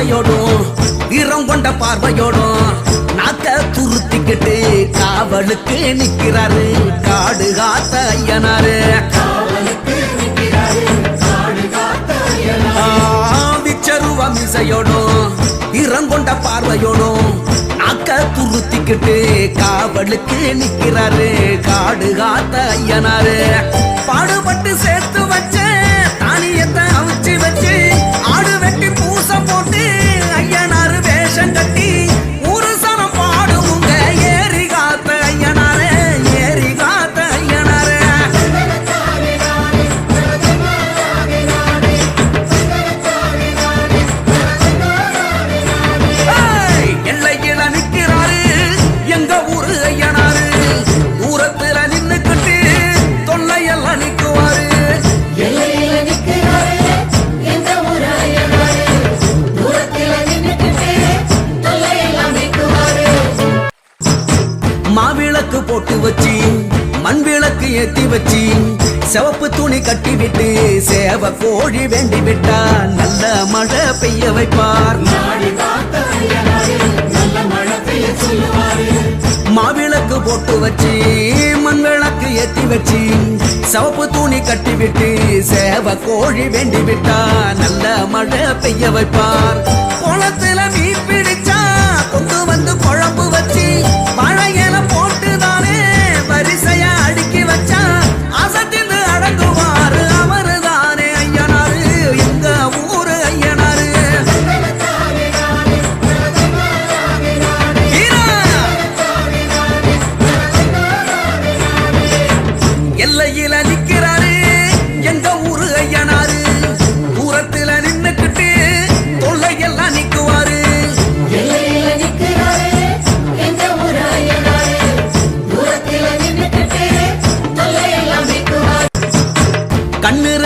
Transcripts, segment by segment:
ஆசையோடும் வீரம் கொண்ட பார்வையோடும் நாக்க துருத்திக்கிட்டு காவலுக்கு நிக்கிறாரு காடு காத்த ஐயனாரு. விச்சருவ மீசையோடும் வீரம் கொண்ட பார்வையோடும் நாக்க துருத்திக்கிட்டு காவலுக்கு நிக்கிறாரு காடு காத்த ஐயனாரு. போட்டு வச்சு மண் விளக்கு ஏத்தி வச்சு சிவப்பு துணி கட்டி விட்டு சேவ கோழி வேண்டி விட்டா நல்ல மழை பெய்ய வைப்பார். மாவிளக்கு போட்டு வச்சு மண் விளக்கு ஏத்தி வச்சு சிவப்பு துணி கட்டி விட்டு சேவ கோழி வேண்டி விட்டா நல்ல மழை பெய்ய வைப்பார்.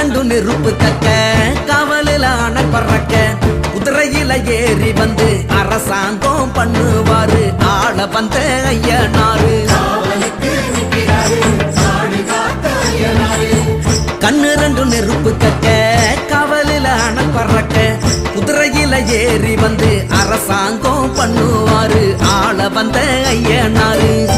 கண்டு ரெண்டு நெருப்பு தக்க காவலில அணை பறக்க. குதிரையில ஏறி வந்து அரசாங்கம் பண்ணுவாரு. ஆள வந்த ஐயனாரு. கண்ணு ரெண்டு நெருப்பு கக்க கவலில் அணை பறக்க. குதிரையில ஏறி வந்து அரசாங்கம் பண்ணுவாரு. ஆள வந்த ஐயனாரு.